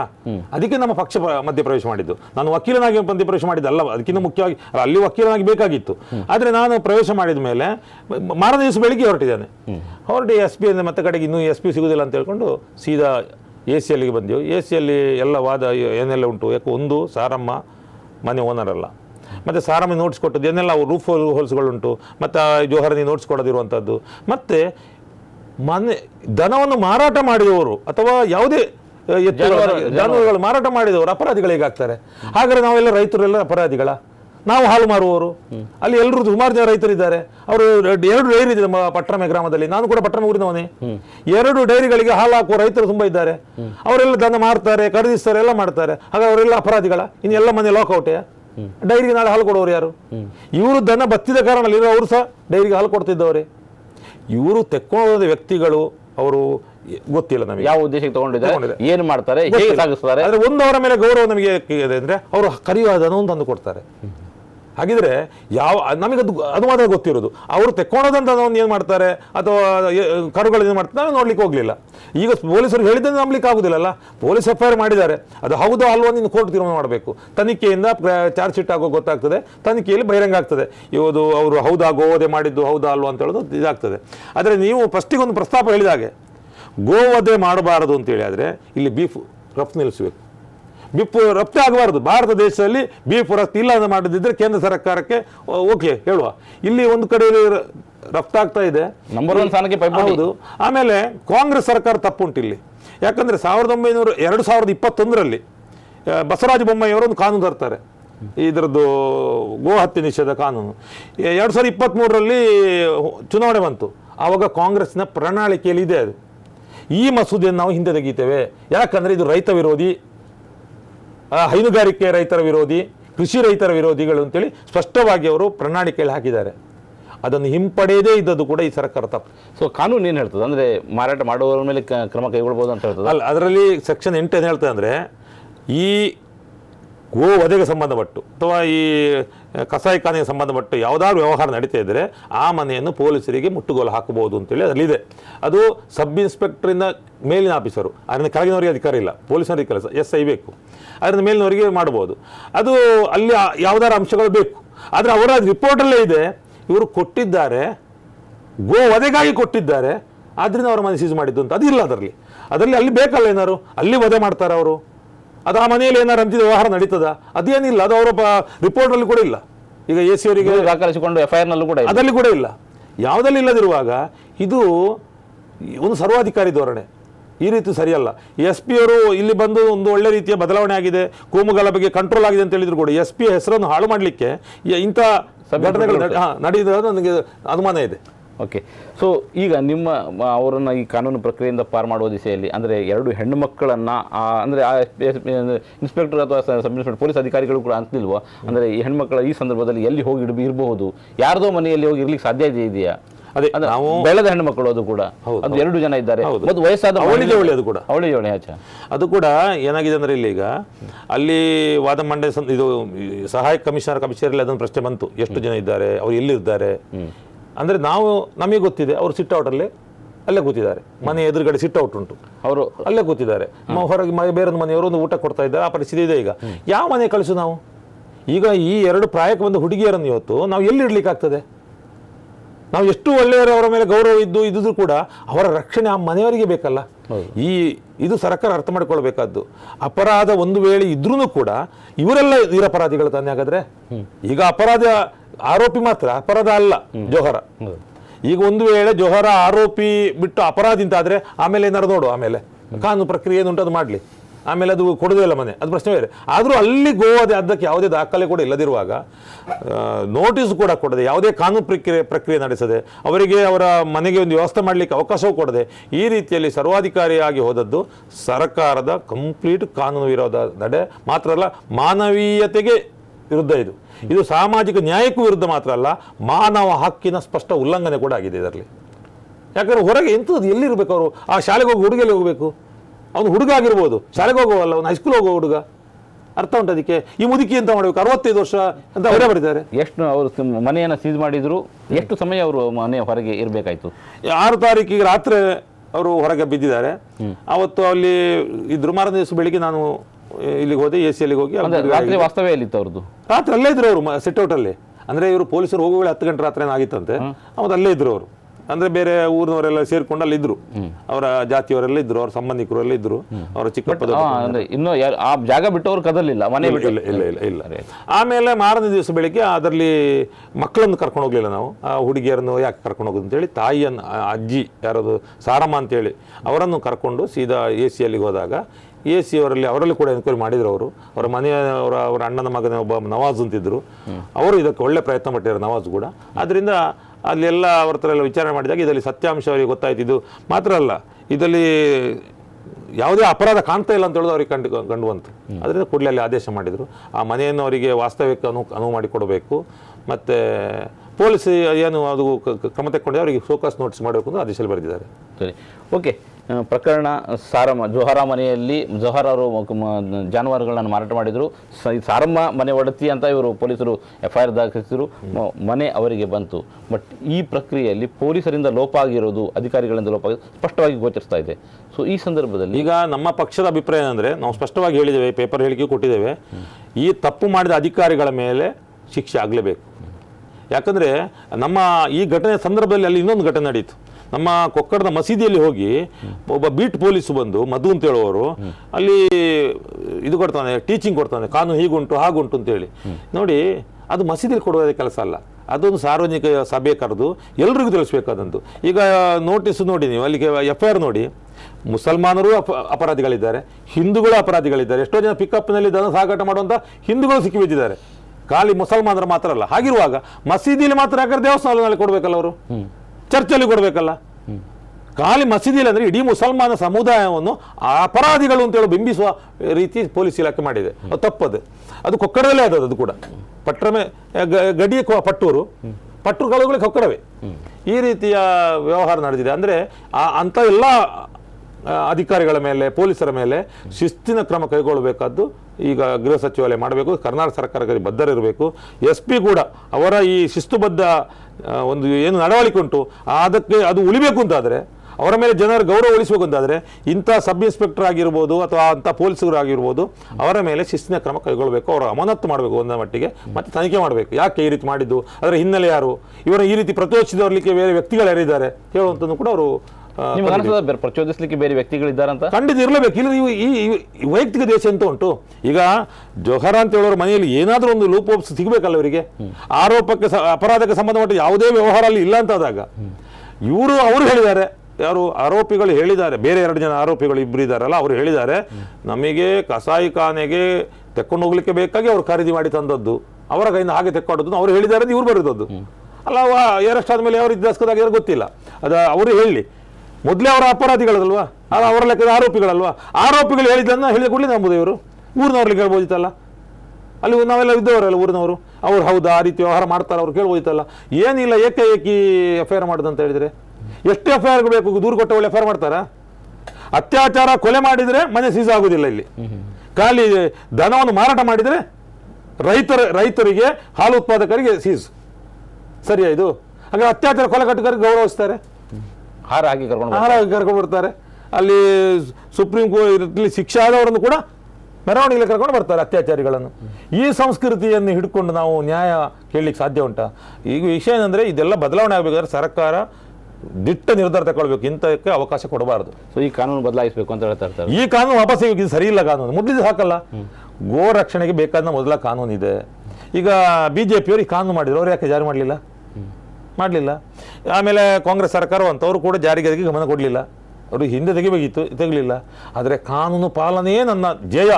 ಅದಕ್ಕೆ ನಮ್ಮ ಪಕ್ಷ ಮಧ್ಯ ಮಧ್ಯಪ್ರವೇಶ ಮಾಡಿದ್ದು. ನಾನು ವಕೀಲನಾಗಿ ಮಧ್ಯಪ್ರವೇಶ ಮಾಡಿದ್ದಲ್ಲ ಅದಕ್ಕಿಂತ ಮುಖ್ಯವಾಗಿ ಅಲ್ಲಿ ವಕೀಲನಾಗಿ ಬೇಕಾಗಿತ್ತು. ಆದರೆ ನಾನು ಪ್ರವೇಶ ಮಾಡಿದ ಮೇಲೆ ಮಾರದ ಮಾರನೇ ದಿವಸ ಬೆಳಿಗ್ಗೆ ಹೊರಟಿದ್ದಾನೆ. ಹೊರಟಿ ಎಸ್ ಪಿ ಅಂದ್ರೆ ಮತ್ತೆ ಕಡೆಗೆ ಇನ್ನೂ ಎಸ್ ಪಿ ಸಿಗುದಿಲ್ಲ ಅಂತ ಹೇಳ್ಕೊಂಡು ಸೀದಾ ಎ ಸಿ ಅಲ್ಲಿಗೆ ಬಂದೆವು. ಎ ಸಿಯಲ್ಲಿ ಎಲ್ಲ ವಾದ ಏನೆಲ್ಲ ಉಂಟು ಯಾಕೆ ಒಂದು ಸಾರಮ್ಮ ಮನೆ ಓನರ್ ಅಲ್ಲ. ಮತ್ತು ಸಾರಮ್ಮ ನೋಟ್ಸ್ ಕೊಟ್ಟದ್ದು ಏನೆಲ್ಲ ರೂಫ್ ಹೋಲ್ಸ್ಗಳುಂಟು ಮತ್ತು ಜೋಹರನಿ ನೋಟ್ಸ್ ಕೊಡೋದಿರುವಂಥದ್ದು ಮತ್ತು ಮನೆ ದನವನ್ನು ಮಾರಾಟ ಮಾಡಿದವರು ಅಥವಾ ಯಾವುದೇ ಜಾನುವಾರುಗಳು ಮಾರಾಟ ಮಾಡಿದವರು ಅಪರಾಧಿಗಳೇಗಾಗ್ತಾರೆ ಹಾಗಾದ್ರೆ ನಾವೆಲ್ಲ ರೈತರೆಲ್ಲ ಅಪರಾಧಿಗಳ? ನಾವು ಹಾಲು ಮಾರುವವರು. ಅಲ್ಲಿ ಎಲ್ಲರೂ ಸುಮಾರು ಜನ ರೈತರಿದ್ದಾರೆ. ಅವರು ಎರಡು ಡೈರಿ ಇದೆ ನಮ್ಮ ಪಟ್ಟಣಮೆ ಗ್ರಾಮದಲ್ಲಿ. ನಾನು ಕೂಡ ಪಟ್ಟಣ ಊರಿನವನೇ ಎರಡು ಡೈರಿಗಳಿಗೆ ಹಾಲು ಹಾಕುವ ರೈತರು ತುಂಬಾ ಇದ್ದಾರೆ. ಅವರೆಲ್ಲ ದನ ಮಾರ್ತಾರೆ ಖರೀದಿಸ್ತಾರೆ ಎಲ್ಲ ಮಾಡ್ತಾರೆ. ಹಾಗೆ ಅವರೆಲ್ಲ ಅಪರಾಧಿಗಳ. ಇನ್ನು ಎಲ್ಲ ಮನೆ ಲಾಕೌಟೇ ಡೈರಿಗೆ ನಾಳೆ ಹಾಲು ಕೊಡೋರು ಯಾರು? ಇವರು ದನ ಬತ್ತಿದ ಕಾರಣ ಅವರು ಸಹ ಡೈರಿಗೆ ಹಾಲು ಕೊಡ್ತಿದ್ದವ್ರೆ. ಇವರು ತೆಕ್ಕೊಳ್ಳೋದ ವ್ಯಕ್ತಿಗಳು ಅವರು ಗೊತ್ತಿಲ್ಲ ನಮಗೆ. ಯಾವ ಉದ್ದೇಶಕ್ಕೆ ತಗೊಂಡಿದ್ದಾರೆ? ಏನು ಏನ್ ಮಾಡ್ತಾರೆ? ಹೇಗೆ ಸಾಗಿಸ್ತಾರೆ? ಆದ್ರೆ ಒಂದು ಅವರ ಮೇಲೆ ಗೌರವ ನಮಗೆ ಇದೆ ಅಂದ್ರೆ ಅವರು ಕರೆಯುವ ದನವನ್ನು ತಂದು ಕೊಡ್ತಾರೆ. ಹಾಗಿದ್ರೆ ಯಾವ, ನಮಗೆ ಅದು ಮಾತ್ರ ಗೊತ್ತಿರೋದು. ಅವರು ತೆಕ್ಕೊಳೋದಂತ ಒಂದು ಏನು ಮಾಡ್ತಾರೆ? ಅಥವಾ ಕರುಗಳು ಏನು ಮಾಡ್ತಾರೆ? ನಾವು ನೋಡ್ಲಿಕ್ಕೆ ಹೋಗಲಿಲ್ಲ. ಈಗ ಪೊಲೀಸರು ಹೇಳಿದ್ದನ್ನು ನಂಬಲಿಕ್ಕೆ ಆಗುದಿಲ್ಲಲ್ಲ? ಪೊಲೀಸ್ ಎಫ್ ಐ ಮಾಡಿದ್ದಾರೆ. ಅದು ಹೌದು ಅಲ್ವ ನೀನು ಕೋರ್ಟ್ ತೀರ್ಮಾನ ಮಾಡಬೇಕು. ತನಿಖೆಯಿಂದ ಚಾರ್ಜ್ ಶೀಟ್ ಆಗೋ ಗೊತ್ತಾಗ್ತದೆ. ತನಿಖೆಯಲ್ಲಿ ಬಹಿರಂಗ ಆಗ್ತದೆ. ಇವತ್ತು ಅವರು ಹೌದಾ ಗೋವಧೆ ಮಾಡಿದ್ದು ಹೌದಾ, ಅಲ್ವೋ ಅಂತ ಹೇಳೋದು ಇದಾಗ್ತದೆ. ಆದರೆ ನೀವು ಫಸ್ಟಿಗೆ ಒಂದು ಪ್ರಸ್ತಾಪ ಹೇಳಿದಾಗೆ ಗೋವಧೆ ಮಾಡಬಾರದು ಅಂತೇಳಿ ಆದರೆ ಇಲ್ಲಿ ಬೀಫ್ ರಫ್ತು ನಿಲ್ಲಿಸಬೇಕು ಬೀಫ್ ರಫ್ತು ಆಗಬಾರ್ದು. ಭಾರತ ದೇಶದಲ್ಲಿ ಬೀಫ್ ರಫ್ತು ಇಲ್ಲ ಅಂತ ಮಾಡದಿದ್ದರೆ ಕೇಂದ್ರ ಸರ್ಕಾರಕ್ಕೆ ಓಕೆ ಹೇಳುವ. ಇಲ್ಲಿ ಒಂದು ಕಡೆ ರಫ್ತಾಗ್ತಾ ಇದೆ. ನಂಬರ್ ಒನ್ ಸ್ಥಾನಕ್ಕೆ ಹೌದು. ಆಮೇಲೆ ಕಾಂಗ್ರೆಸ್ ಸರ್ಕಾರ ತಪ್ಪುಂಟು ಇಲ್ಲಿ. ಯಾಕಂದ್ರೆ ಸಾವಿರದ ಒಂಬೈನೂರ ಎರಡು ಸಾವಿರದ ಇಪ್ಪತ್ತೊಂದರಲ್ಲಿ ಬಸವರಾಜ ಬೊಮ್ಮಾಯಿಯವರು ಒಂದು ಕಾನೂನು ತರ್ತಾರೆ. ಇದರದ್ದು ಗೋಹತ್ಯೆ ನಿಷೇಧ ಕಾನೂನು. ಎರಡು ಸಾವಿರದ ಇಪ್ಪತ್ತ್ಮೂರರಲ್ಲಿ ಚುನಾವಣೆ ಬಂತು. ಆವಾಗ ಕಾಂಗ್ರೆಸ್ನ ಪ್ರಣಾಳಿಕೆಯಲ್ಲಿ ಇದೆ ಅದು. ಈ ಮಸೂದೆಯನ್ನು ನಾವು ಹಿಂದೆ ತೆಗಿತೇವೆ. ಯಾಕಂದರೆ ಇದು ರೈತ ವಿರೋಧಿ ಹೈನುಗಾರಿಕೆ ರೈತರ ವಿರೋಧಿ ಕೃಷಿ ರೈತರ ವಿರೋಧಿಗಳು ಅಂತೇಳಿ ಸ್ಪಷ್ಟವಾಗಿ ಅವರು ಪ್ರಣಾಳಿಕೆಯಲ್ಲಿ ಹಾಕಿದ್ದಾರೆ. ಅದನ್ನು ಹಿಂಪಡೆಯದೇ ಇದ್ದದ್ದು ಕೂಡ ಈ ಸರ್ಕಾರ ತಪ್ಪು. ಸೊ ಕಾನೂನು ಏನು ಹೇಳ್ತದೆ? ಅಂದರೆ ಮಾರಾಟ ಮಾಡುವವರ ಮೇಲೆ ಕ್ರಮ ಕೈಗೊಳ್ಬೋದು ಅಂತ ಹೇಳ್ತದೆ? ಅಲ್ಲ ಅದರಲ್ಲಿ ಸೆಕ್ಷನ್ ಎಂಟು ಏನು ಹೇಳ್ತದೆ ಅಂದರೆ ಈ ಗೋ ವಧೆಗೆ ಸಂಬಂಧಪಟ್ಟು ಅಥವಾ ಈ ಕಸಾಯಿಖಾನೆಗೆ ಸಂಬಂಧಪಟ್ಟು ಯಾವುದಾದ್ರು ವ್ಯವಹಾರ ನಡೀತಾ ಇದ್ದರೆ ಆ ಮನೆಯನ್ನು ಪೊಲೀಸರಿಗೆ ಮುಟ್ಟುಗೋಲು ಹಾಕಬಹುದು ಅಂತೇಳಿ ಅದರಲ್ಲಿದೆ. ಅದು ಸಬ್ ಇನ್ಸ್ಪೆಕ್ಟ್ರಿಂದ ಮೇಲಿನ ಆಫೀಸರು, ಅದರಿಂದ ಕೆಳಗಿನವರಿಗೆ ಅಧಿಕಾರ ಇಲ್ಲ, ಪೊಲೀಸರಿಗೆ ಕೆಲಸ ಎಸ್ ಐ ಬೇಕು. ಅದರಿಂದ ಮೇಲಿನವರಿಗೆ ಮಾಡ್ಬೋದು. ಅದು ಅಲ್ಲಿ ಯಾವುದಾದ್ರು ಅಂಶಗಳು ಬೇಕು. ಆದರೆ ಅವರ ರಿಪೋರ್ಟಲ್ಲೇ ಇದೆ, ಇವರು ಕೊಟ್ಟಿದ್ದಾರೆ ಗೋ ವಧೆಗಾಗಿ ಕೊಟ್ಟಿದ್ದಾರೆ ಆದ್ದರಿಂದ ಅವರ ಮನೆ ಸೀಸ್ ಮಾಡಿದ್ದು ಅಂತ. ಅದಿಲ್ಲ ಅದರಲ್ಲಿ. ಅದರಲ್ಲಿ ಅಲ್ಲಿ ಬೇಕಲ್ಲ ಏನಾರು ಅಲ್ಲಿ ವಧೆ ಮಾಡ್ತಾರೆ ಅವರು. ಅದು ಆ ಮನೆಯಲ್ಲಿ ಏನಾರು ಅಂತಿದ ವ್ಯವಹಾರ ನಡೀತದ? ಅದೇನಿಲ್ಲ ಅದು ಅವರ ರಿಪೋರ್ಟಲ್ಲಿ ಕೂಡ ಇಲ್ಲ. ಈಗ ಎ ಸಿ ಅವರಿಗೆ ದಾಖಲಿಸಿಕೊಂಡು ಎಫ್ ಐ ಆರ್ ನಲ್ಲೂ ಕೂಡ. ಅದರಲ್ಲಿ ಕೂಡ ಇಲ್ಲ. ಯಾವುದಲ್ಲಿ ಇಲ್ಲದಿರುವಾಗ ಇದು ಒಂದು ಸರ್ವಾಧಿಕಾರಿ ಧೋರಣೆ. ಈ ರೀತಿ ಸರಿಯಲ್ಲ. ಎಸ್ ಪಿ ಅವರು ಇಲ್ಲಿ ಬಂದು ಒಂದು ಒಳ್ಳೆ ರೀತಿಯ ಬದಲಾವಣೆ ಆಗಿದೆ ಕೋಮುಗಲ ಬಗ್ಗೆ ಕಂಟ್ರೋಲ್ ಆಗಿದೆ ಅಂತ ಹೇಳಿದ್ರು ಕೂಡ ಎಸ್ ಪಿ ಹೆಸರನ್ನು ಹಾಳು ಮಾಡಲಿಕ್ಕೆ ಇಂಥ ಘಟನೆಗಳು ನಡೆ- ನಡೆಯುವುದು ನನಗೆ ಅನುಮಾನ ಇದೆ. ಓಕೆ ಸೊ ಈಗ ನಿಮ್ಮ ಅವರನ್ನು ಈ ಕಾನೂನು ಪ್ರಕ್ರಿಯೆಯಿಂದ ಪಾರು ಮಾಡುವ ದಿಸೆಯಲ್ಲಿ ಅಂದರೆ ಎರಡು ಹೆಣ್ಣು ಮಕ್ಕಳನ್ನು ಅಂದರೆ ಆ ಇನ್ಸ್ಪೆಕ್ಟರ್ ಅಥವಾ ಸಬ್ ಇನ್ಸ್ಪೆಕ್ಟರ್ ಪೊಲೀಸ್ ಅಧಿಕಾರಿಗಳು ಕೂಡ ಅಂತಿಲ್ವೋ? ಅಂದರೆ ಈ ಹೆಣ್ಮಕ್ಳ ಈ ಸಂದರ್ಭದಲ್ಲಿ ಎಲ್ಲಿ ಹೋಗಿ ಇಡ್- ಇರಬಹುದು? ಯಾರ್ದೋ ಮನೆಯಲ್ಲಿ ಹೋಗಿ ಇರ್ಲಿಕ್ಕೆ ಸಾಧ್ಯ ಇದೆಯಾ ಅದೇ ಅಂದ್ರೆ ನಾವು ಬೆಳೆದ ಹೆಣ್ಣು ಮಕ್ಕಳು ಅದು ಕೂಡ. ಅದು ಎರಡು ಜನ ಇದ್ದಾರೆ. ಮತ್ತು ವಯಸ್ಸಾದ ಅವಳಿಗೆ ಅದು ಕೂಡ. ಅವಳಿಗೆ ಒಳ್ಳೆ ಆಚೆ. ಅದು ಕೂಡ ಏನಾಗಿದೆ ಅಂದ್ರೆ ಇಲ್ಲಿ ಈಗ ಅಲ್ಲಿ ವಾದ ಮಂಡ್ಯ ಸಂ- ಇದು ಸಹಾಯಕ ಕಮಿಷನರ್ ಕಮಿಷನರ್ ಅದೊಂದು ಪ್ರಶ್ನೆ ಬಂತು. ಎಷ್ಟು ಜನ ಇದ್ದಾರೆ? ಅವ್ರು ಎಲ್ಲಿದ್ದಾರೆ? ಅಂದ್ರೆ ನಾವು ನಮಗೆ ಗೊತ್ತಿದೆ ಅವರು ಸಿಟ್ ಔಟಲ್ಲಿ ಅಲ್ಲೇ ಕೂತಿದ್ದಾರೆ. ಮನೆ ಎದುರುಗಡೆ ಸಿಟ್ ಔಟ್ ಉಂಟು. ಅವರು ಅಲ್ಲೇ ಕೂತಿದ್ದಾರೆ. ಹೊರಗೆ ಬೇರೊಂದು ಮನೆಯವರು ಒಂದು ಊಟ ಕೊಡ್ತಾ ಇದ್ದಾರೆ ಆ ಪರಿಸ್ಥಿತಿ ಇದೆ ಈಗ. ಯಾವ ಮನೆ ಕಳಿಸು ನಾವು? ಈಗ ಈ ಎರಡು ಪ್ರಾಯಕ್ಕೆ ಬಂದ ಹುಡುಗಿಯರನ್ನು ಇವತ್ತು ನಾವು ಎಲ್ಲಿ ಇಡ್ಲಿಕ್ಕೆ ಆಗ್ತದೆ? ನಾವು ಎಷ್ಟು ಒಳ್ಳೆಯವರು ಅವರ ಮೇಲೆ ಗೌರವ ಇದ್ದು ಇದ್ದು ಕೂಡ ಅವರ ರಕ್ಷಣೆ ಆ ಮನೆಯವರಿಗೆ ಬೇಕಲ್ಲ. ಈ ಇದು ಸರ್ಕಾರ ಅರ್ಥ ಮಾಡಿಕೊಳ್ಬೇಕಾದ್ದು. ಅಪರಾಧ ಒಂದು ವೇಳೆ ಇದ್ರೂ ಕೂಡ ಇವರೆಲ್ಲ ನಿರಪರಾಧಿಗಳು ತಾನೇ ಹಾಗಾದ್ರೆ? ಈಗ ಅಪರಾಧ ಆರೋಪಿ ಮಾತ್ರ ಅಪರಾಧ ಅಲ್ಲ ಜೋಹರ. ಈಗ ಒಂದು ವೇಳೆ ಜೋಹರ ಆರೋಪಿ ಬಿಟ್ಟು ಅಪರಾಧಿ ಅಂತ ಆದರೆ ಆಮೇಲೆ ಏನಾರು ನೋಡು ಆಮೇಲೆ. ಕಾನೂನು ಪ್ರಕ್ರಿಯೆ ಏನುಂಟು ಅದು ಮಾಡಲಿ. ಆಮೇಲೆ ಅದು ಕೊಡೋದೇ ಇಲ್ಲ ಮನೆ ಅದು ಪ್ರಶ್ನೆ ಬೇರೆ. ಆದರೂ ಅಲ್ಲಿ ಗೋವಾದೆ ಅದಕ್ಕೆ ಯಾವುದೇ ದಾಖಲೆ ಕೂಡ ಇಲ್ಲದಿರುವಾಗ ನೋಟಿಸ್ ಕೂಡ ಕೊಡದೆ ಯಾವುದೇ ಕಾನೂನು ಪ್ರಕ್ರಿಯೆ ಪ್ರಕ್ರಿಯೆ ನಡೆಸದೆ ಅವರಿಗೆ ಅವರ ಮನೆಗೆ ಒಂದು ವ್ಯವಸ್ಥೆ ಮಾಡಲಿಕ್ಕೆ ಅವಕಾಶವೂ ಕೊಡದೆ ಈ ರೀತಿಯಲ್ಲಿ ಸರ್ವಾಧಿಕಾರಿಯಾಗಿ ಹೋದದ್ದು ಸರ್ಕಾರದ ಕಂಪ್ಲೀಟ್ ಕಾನೂನು ವಿರೋಧ ನಡೆ ಮಾತ್ರ ಅಲ್ಲ ಮಾನವೀಯತೆಗೆ ವಿರುದ್ಧ ಇದು. ಇದು ಸಾಮಾಜಿಕ ನ್ಯಾಯಕ್ಕೂ ವಿರುದ್ಧ ಮಾತ್ರ ಅಲ್ಲ ಮಾನವ ಹಕ್ಕಿನ ಸ್ಪಷ್ಟ ಉಲ್ಲಂಘನೆ ಕೂಡ ಆಗಿದೆ ಇದರಲ್ಲಿ. ಯಾಕಂದ್ರೆ ಹೊರಗೆ ಎಂಥದ್ದು ಎಲ್ಲಿರಬೇಕು ಅವರು? ಆ ಶಾಲೆಗೆ ಹೋಗಿ ಹುಡುಗಿಯಲ್ಲಿ ಹೋಗಬೇಕು. ಅವನು ಹುಡುಗ ಆಗಿರ್ಬೋದು. ಶಾಲೆಗೆ ಹೋಗುವಲ್ಲ ಅವನು ಹೈಸ್ಕೂಲ್ ಹೋಗೋ ಹುಡುಗ. ಅರ್ಥ ಉಂಟು ಅದಕ್ಕೆ? ಈ ಮುದುಕಿ ಅಂತ ಮಾಡಬೇಕು? ಅರವತ್ತೈದು ವರ್ಷ ಅಂತ ಅವರೇ ಬರೀತಾರೆ ಎಷ್ಟು ಅವರು ಮನೆಯನ್ನು ಮನೆಯನ್ನ ಸೀಸ್ ಮಾಡಿದ್ರು ಎಷ್ಟು ಸಮಯ ಅವರು ಮನೆ ಹೊರಗೆ ಇರಬೇಕಾಯ್ತು? ಆರು ತಾರೀಕಿಗೆ ರಾತ್ರಿ ಅವರು ಹೊರಗೆ ಬಿದ್ದಿದ್ದಾರೆ. ಅವತ್ತು ಅಲ್ಲಿ ಇದ್ರು ಮಾರನೇ ದಿವಸ ಬೆಳಿಗ್ಗೆ ನಾನು ಇಲ್ಲಿಗೆ ಹೋದೆ ಎ ಸಿ ಅಲ್ಲಿಗೆ ಹೋಗಿ ಅಲ್ಲಿ ರಾತ್ರಿ ವಾಸ್ತವ್ಯ ಎಲ್ಲಿತ್ತು ಅವ್ರದ್ದು ರಾತ್ರಿ ಅಲ್ಲೇ ಇದ್ರು ಅವರು ಸಿಟ್ಔಟ್ ಅಲ್ಲಿ. ಅಂದ್ರೆ ಇವರು ಪೊಲೀಸರು ಹೋಗುವ ವೇಳೆ ಹತ್ತು ಗಂಟೆ ರಾತ್ರಿ ಏನಾಗಿತ್ತಂತೆ ಅವತ್ತು ಅಲ್ಲೇ ಇದ್ರು ಅವರು. ಅಂದ್ರೆ ಬೇರೆ ಊರಿನವರೆಲ್ಲ ಸೇರ್ಕೊಂಡು ಅಲ್ಲಿ ಇದ್ರು ಅವರ ಜಾತಿಯವರೆಲ್ಲ ಇದ್ರು ಅವ್ರ ಸಂಬಂಧಿಕರು ಎಲ್ಲ ಇದ್ರು ಅವರ ಚಿಕ್ಕಪ್ಪ ಆ, ಅಂದ್ರೆ ಇನ್ನು ಆ ಜಾಗ ಬಿಟ್ಟವ್ರು ಕದಲಿಲ್ಲ ಮನೆ ಬಿಟ್ಟು ಇಲ್ಲ ಇಲ್ಲ ಇಲ್ಲ ಇಲ್ಲ. ಆಮೇಲೆ ಮಾರನೇ ದಿವಸ ಬೆಳಿಗ್ಗೆ ಅದರಲ್ಲಿ ಮಕ್ಕಳನ್ನು ಕರ್ಕೊಂಡು ಹೋಗ್ಲಿಲ್ಲ ನಾವು. ಆ ಹುಡುಗಿಯರನ್ನು ಯಾಕೆ ಕರ್ಕೊಂಡು ಹೋಗೋದು ಅಂತೇಳಿ ತಾಯಿಯನ್ನು ಅಜ್ಜಿ ಯಾರದು ಸಾರಮ್ಮ ಅಂತೇಳಿ ಅವರನ್ನು ಕರ್ಕೊಂಡು ಸೀದಾ ಎ ಸಿ ಅಲ್ಲಿಗೆ ಹೋದಾಗ ಎ ಸಿ ಅವರಲ್ಲಿ ಅವರಲ್ಲಿ ಕೂಡ ಎನ್ಕ್ವೈರಿ ಮಾಡಿದ್ರು ಅವರು. ಅವರ ಮನೆಯವರ ಅವರ ಅಣ್ಣನ ಮಗನ ಒಬ್ಬ ನವಾಜ್ ಅಂತಿದ್ರು. ಅವರು ಇದಕ್ಕೆ ಒಳ್ಳೆ ಪ್ರಯತ್ನ ಪಟ್ಟಿದ್ದಾರೆ ನವಾಜ್ ಕೂಡ. ಅದರಿಂದ ಅಲ್ಲೆಲ್ಲ ಅವ್ರ ಹತ್ರ ಎಲ್ಲ ವಿಚಾರಣೆ ಮಾಡಿದಾಗ ಇದರಲ್ಲಿ ಸತ್ಯಾಂಶ ಅವರಿಗೆ ಗೊತ್ತಾಯ್ತಿದ್ದು ಇದು ಮಾತ್ರ ಅಲ್ಲ ಇದರಲ್ಲಿ ಯಾವುದೇ ಅಪರಾಧ ಕಾಣ್ತಾ ಇಲ್ಲ ಅಂತ ಹೇಳೋದು ಅವ್ರಿಗೆ ಕಂಡು ಕಂಡು ಬಂತು. ಅದರಿಂದ ಕೂಡಲೇ ಅಲ್ಲಿ ಆದೇಶ ಮಾಡಿದರು. ಆ ಮನೆಯನ್ನು ಅವರಿಗೆ ವಾಸ್ತವ್ಯಕ್ಕೆ ಅನು ಅನುವು ಮಾಡಿಕೊಡಬೇಕು. ಮತ್ತು ಪೊಲೀಸ್ ಏನು ಅದು ಕ್ರಮ ತಗೊಂಡು ಅವರಿಗೆ ಫೋಕಸ್ ನೋಟಿಸ್ ಮಾಡಬೇಕು ಅಂತ ಆದೇಶದಲ್ಲಿ ಬರೆದಿದ್ದಾರೆ. ಸರಿ. ಓಕೆ. ಪ್ರಕರಣ ಸಾರಮ್ಮ ಜೋಹರ ಮನೆಯಲ್ಲಿ ಜೋಹರ್ ಅವರು ಜಾನುವಾರುಗಳನ್ನು ಮಾರಾಟ ಮಾಡಿದರು. ಸಾರಮ್ಮ ಮನೆ ಒಡತಿ ಅಂತ ಇವರು ಪೊಲೀಸರು ಎಫ್ ಐ ಆರ್ ದಾಖಲಿಸಿದರು ಮನೆ ಅವರಿಗೆ ಬಂತು. ಬಟ್ ಈ ಪ್ರಕ್ರಿಯೆಯಲ್ಲಿ ಪೊಲೀಸರಿಂದ ಲೋಪ ಆಗಿರೋದು, ಅಧಿಕಾರಿಗಳಿಂದ ಲೋಪ ಆಗಿರೋದು ಸ್ಪಷ್ಟವಾಗಿ ಗೋಚರಿಸ್ತಾ ಇದೆ. ಸೊ, ಈ ಸಂದರ್ಭದಲ್ಲಿ ಈಗ ನಮ್ಮ ಪಕ್ಷದ ಅಭಿಪ್ರಾಯ ಏನಂದರೆ, ನಾವು ಸ್ಪಷ್ಟವಾಗಿ ಹೇಳಿದ್ದೇವೆ, ಪೇಪರ್ ಹೇಳಿಕೆ ಕೊಟ್ಟಿದ್ದೇವೆ. ಈ ತಪ್ಪು ಮಾಡಿದ ಅಧಿಕಾರಿಗಳ ಮೇಲೆ ಶಿಕ್ಷೆ ಆಗಲೇಬೇಕು. ಯಾಕಂದರೆ ನಮ್ಮ ಈ ಘಟನೆ ಸಂದರ್ಭದಲ್ಲಿ ಅಲ್ಲಿ ಇನ್ನೊಂದು ಘಟನೆ ನಡೀತು. ನಮ್ಮ ಕೊಕ್ಕಡದ ಮಸೀದಿಯಲ್ಲಿ ಹೋಗಿ ಒಬ್ಬ ಬೀಟ್ ಪೊಲೀಸ್ ಬಂದು, ಮಧು ಅಂತ ಹೇಳುವವರು, ಅಲ್ಲಿ ಇದು ಕೊಡ್ತಾನೆ ಟೀಚಿಂಗ್ ಕೊಡ್ತಾನೆ, ಕಾನೂನು ಹೀಗುಂಟು, ಹಾಗುಂಟು ಅಂತೇಳಿ. ನೋಡಿ, ಅದು ಮಸೀದಿಯಲ್ಲಿ ಕೊಡುವುದೇ ಕೆಲಸ ಅಲ್ಲ. ಅದೊಂದು ಸಾರ್ವಜನಿಕ ಸಭೆ ಕರೆದು ಎಲ್ರಿಗೂ ತಿಳಿಸ್ಬೇಕಾದಂತು ಈಗ ನೋಟಿಸ್ ನೋಡಿ ನೀವು, ಅಲ್ಲಿಗೆ ಎಫ್ ಐ ಆರ್ ನೋಡಿ. ಮುಸಲ್ಮಾನರು ಅಪ, ಅಪರಾಧಿಗಳಿದ್ದಾರೆ, ಹಿಂದೂಗಳು ಅಪರಾಧಿಗಳಿದ್ದಾರೆ, ಎಷ್ಟೋ ಜನ ಪಿಕಪ್ನಲ್ಲಿ ದನ ಸಾಗಾಟ ಮಾಡುವಂಥ ಹಿಂದೂಗಳು ಸಿಕ್ಕಿ ಬಿದ್ದಿದ್ದಾರೆ. ಖಾಲಿ ಮುಸಲ್ಮಾನರು ಮಾತ್ರ ಅಲ್ಲ. ಹಾಗಿರುವಾಗ ಮಸೀದಿಯಲ್ಲಿ ಮಾತ್ರ ಯಾಕಂದ್ರೆ ದೇವಸ್ಥಾನದಲ್ಲಿ ಕೊಡಬೇಕಲ್ಲ ಅವರು? ಚರ್ಚಲ್ಲಿ ಕೊಡಬೇಕಲ್ಲ. ಖಾಲಿ ಮಸೀದಿಯಲ್ಲಿ ಅಂದರೆ ಇಡೀ ಮುಸಲ್ಮಾನ ಸಮುದಾಯವನ್ನು ಅಪರಾಧಿಗಳು ಅಂತ ಹೇಳಿ ಬಿಂಬಿಸುವ ರೀತಿ ಪೊಲೀಸ್ ಇಲಾಖೆ ಮಾಡಿದೆ. ಅದು ತಪ್ಪದು. ಅದು ಕೊಕ್ಕಡದಲ್ಲೇ ಅದು ಅದು ಕೂಡ. ಪಟ್ರಮೆ, ಗ- ಗಡಿಯ ಪಟ್ಟೂರು. ಪಟ್ಟೂರು ಕಳುಗಳಿಗೆ ಕೊಕ್ಕಡವೇ. ಈ ರೀತಿಯ ವ್ಯವಹಾರ ನಡೆದಿದೆ. ಅಂದರೆ ಅಂಥ ಎಲ್ಲ ಅಧಿಕಾರಿಗಳ ಮೇಲೆ, ಪೊಲೀಸರ ಮೇಲೆ ಶಿಸ್ತಿನ ಕ್ರಮ ಕೈಗೊಳ್ಳಬೇಕಾದ್ದು ಈಗ ಗೃಹ ಸಚಿವಾಲಯ ಮಾಡಬೇಕು, ಕರ್ನಾಟಕ ಸರ್ಕಾರಕ್ಕೆ ಬದ್ಧರಿರಬೇಕು ಎಸ್ ಪಿ ಕೂಡ ಅವರ ಈ ಶಿಸ್ತುಬದ್ಧ ಒಂದು ಏನು ನಡವಳಿಕೆ ಉಂಟು, ಅದಕ್ಕೆ ಅದು ಉಳಿಬೇಕು ಅಂತಾದರೆ, ಅವರ ಮೇಲೆ ಜನರ ಗೌರವ ಉಳಿಸಬೇಕು ಅಂತಾದರೆ, ಇಂಥ ಸಬ್ ಇನ್ಸ್ಪೆಕ್ಟರ್ ಆಗಿರ್ಬೋದು ಅಥವಾ ಅಂಥ ಪೊಲೀಸರು ಆಗಿರ್ಬೋದು, ಅವರ ಮೇಲೆ ಶಿಸ್ತಿನ ಕ್ರಮ ಕೈಗೊಳ್ಳಬೇಕು, ಅವರ ಅಮಾನತ್ತು ಮಾಡಬೇಕು ಒಂದ ಮಟ್ಟಿಗೆ, ಮತ್ತೆ ತನಿಖೆ ಮಾಡಬೇಕು. ಯಾಕೆ ಈ ರೀತಿ ಮಾಡಿದ್ದು, ಅದರ ಹಿನ್ನೆಲೆ ಯಾರು? ಇವರ ಈ ರೀತಿ ಪ್ರಚೋದಿಸಿದವರ್ಲಿಕ್ಕೆ ಬೇರೆ ವ್ಯಕ್ತಿಗಳು ಯಾರಿದ್ದಾರೆ? ಹೇಳುವಂಥದ್ದು ಕೂಡ ಅವರು ನಿಮ್ಗೆ ಅನಿಸ್ತದ ಪ್ರಚೋದಿಸಲಿಕ್ಕೆ ಬೇರೆ ವ್ಯಕ್ತಿಗಳಿದ್ದಾರಂತ? ಖಂಡಿತ ಇರಲೇಬೇಕು. ಇಲ್ಲ ಈ ಈ- ಈ- ಈ ವೈಯಕ್ತಿಕ ದೇಶ ಅಂತ ಉಂಟು? ಈಗ ಜೊಹರ ಅಂತ ಹೇಳೋರ ಮನೆಯಲ್ಲಿ ಏನಾದರೂ ಒಂದು ಲೂಪ್ ಹೋಪ್ಸ್ ಸಿಗಬೇಕಲ್ಲ ಅವರಿಗೆ? ಆರೋಪಕ್ಕೆ ಅಪರಾಧಕ್ಕೆ ಸಂಬಂಧಪಟ್ಟ ಯಾವುದೇ ವ್ಯವಹಾರ ಅಲ್ಲಿ ಇಲ್ಲ ಅಂತಾದಾಗ ಇವರು ಅವರು ಹೇಳಿದ್ದಾರೆ. ಯಾರು? ಆರೋಪಿಗಳು ಹೇಳಿದ್ದಾರೆ. ಬೇರೆ ಎರಡು ಜನ ಆರೋಪಿಗಳು ಇಬ್ಬರು ಇದ್ದಾರಲ್ಲ ಅವರು ಹೇಳಿದ್ದಾರೆ. ನಮಗೆ ಕಸಾಯಿಖಾನೆಗೆ ತೆಕ್ಕೊಂಡು ಹೋಗ್ಲಿಕ್ಕೆ ಬೇಕಾಗಿ ಅವರು ಖರೀದಿ ಮಾಡಿ ತಂದದ್ದು. ಅವರ ಕೈಯಿಂದ ಹಾಗೆ ತೆಕ್ಕೊಂಡದ್ದು ಅವ್ರು ಹೇಳಿದ್ದಾರೆ ಇವ್ರು ಬರೆದದ್ದು. ಅಲ್ಲ ಅರೆಸ್ಟ್ ಆದ್ಮೇಲೆ ಯಾವ ರೀತಿ ಗೊತ್ತಿಲ್ಲ. ಅದು ಅವರು ಹೇಳಿ. ಮೊದಲೇ ಅವರ ಅಪರಾಧಿಗಳಲ್ವಾ ಅವರ ಲೆಕ್ಕದ ಆರೋಪಿಗಳಲ್ವಾ? ಆರೋಪಿಗಳು ಹೇಳಿದ್ದನ್ನು ಹೇಳಿದ ಕೂಡಲೇ ನಂಬುದು ಇವರು. ಊರಿನವ್ರಲ್ಲಿ ಕೇಳ್ಬೋದಿತ್ತಲ್ಲ? ಅಲ್ಲಿ ನಾವೆಲ್ಲ ಇದ್ದವರಲ್ಲ ಊರಿನವರು. ಅವ್ರು ಹೌದಾ ಆ ರೀತಿ ವ್ಯವಹಾರ ಮಾಡ್ತಾರೆ ಅವ್ರು ಕೇಳ್ಬೋದಿತ್ತಲ್ಲ? ಏನಿಲ್ಲ ಏಕೆ ಏಕಿ ಎಫ್ ಐ ಆರ್ ಅಂತ ಹೇಳಿದರೆ? ಎಷ್ಟು ಎಫ್ ಐ ಆರ್ ಬೇಕು ದೂರು ಕೊಟ್ಟವಳು ಎಫ್ ಐ ಆರ್ ಮಾಡ್ತಾರಾ? ಅತ್ಯಾಚಾರ ಕೊಲೆ ಮಾಡಿದರೆ ಮನೆ ಸೀಸ ಆಗೋದಿಲ್ಲ ಇಲ್ಲಿ. ಖಾಲಿ ದನವನ್ನು ಮಾರಾಟ ಮಾಡಿದರೆ ರೈತರ ರೈತರಿಗೆ ಹಾಲು ಉತ್ಪಾದಕರಿಗೆ ಸೀಸ್. ಸರಿಯಾ ಇದು? ಹಾಗೆ ಅತ್ಯಾಚಾರ ಕೊಲೆಗಟ್ಟಕರಿಗೆ ಗೌರವಿಸ್ತಾರೆ. ಹಾರ ಹಾಕಿ ಕರ್ಕೊಂಡು ಹಾರಾಗಿ ಕರ್ಕೊಂಡು ಬರ್ತಾರೆ. ಅಲ್ಲಿ ಸುಪ್ರೀಂ ಕೋರ್ಟ್ ಶಿಕ್ಷೆ ಆದವರನ್ನು ಕೂಡ ಮೆರವಣಿಗೆ ಕರ್ಕೊಂಡು ಬರ್ತಾರೆ ಅತ್ಯಾಚಾರಿಗಳನ್ನು. ಈ ಸಂಸ್ಕೃತಿಯನ್ನು ಹಿಡ್ಕೊಂಡು ನಾವು ನ್ಯಾಯ ಕೇಳಲಿಕ್ಕೆ ಸಾಧ್ಯ ಉಂಟ? ಈಗ ವಿಷಯ ಏನಂದ್ರೆ ಇದೆಲ್ಲ ಬದಲಾವಣೆ ಆಗಬೇಕಾದ್ರೆ ಸರ್ಕಾರ ದಿಟ್ಟ ನಿರ್ಧಾರ ತಗೊಳ್ಬೇಕು ಇಂಥಕ್ಕೆ ಅವಕಾಶ ಕೊಡಬಾರದು. ಸೊ ಈ ಕಾನೂನು ಬದಲಾಯಿಸಬೇಕು ಅಂತ ಹೇಳ್ತಾ ಇರ್ತಾರೆ. ಈ ಕಾನೂನು ವಾಪಸ್ ಇದು ಸರಿ ಇಲ್ಲ ಕಾನೂನು. ಮೊದಲಿದ್ದು ಹಾಕಲ್ಲ ಗೋ ರಕ್ಷಣೆಗೆ ಬೇಕಾದ ಮೊದಲ ಕಾನೂನು ಇದೆ. ಈಗ ಬಿ ಜೆ ಪಿಯವರು ಈ ಕಾನೂನು ಮಾಡಿದ್ರು. ಅವ್ರು ಯಾಕೆ ಜಾರಿ ಮಾಡಲಿಲ್ಲ? ಮಾಡಲಿಲ್ಲ. ಆಮೇಲೆ ಕಾಂಗ್ರೆಸ್ ಸರ್ಕಾರ ಅಂಥವ್ರು ಕೂಡ ಜಾರಿಗೆ ಅದಕ್ಕೆ ಗಮನ ಕೊಡಲಿಲ್ಲ. ಅವರು ಹಿಂದೆ ತೆಗಿಬೇಕಿತ್ತು ತೆಗಲಿಲ್ಲ. ಆದರೆ ಕಾನೂನು ಪಾಲನೆಯೇ ನನ್ನ ಜಯ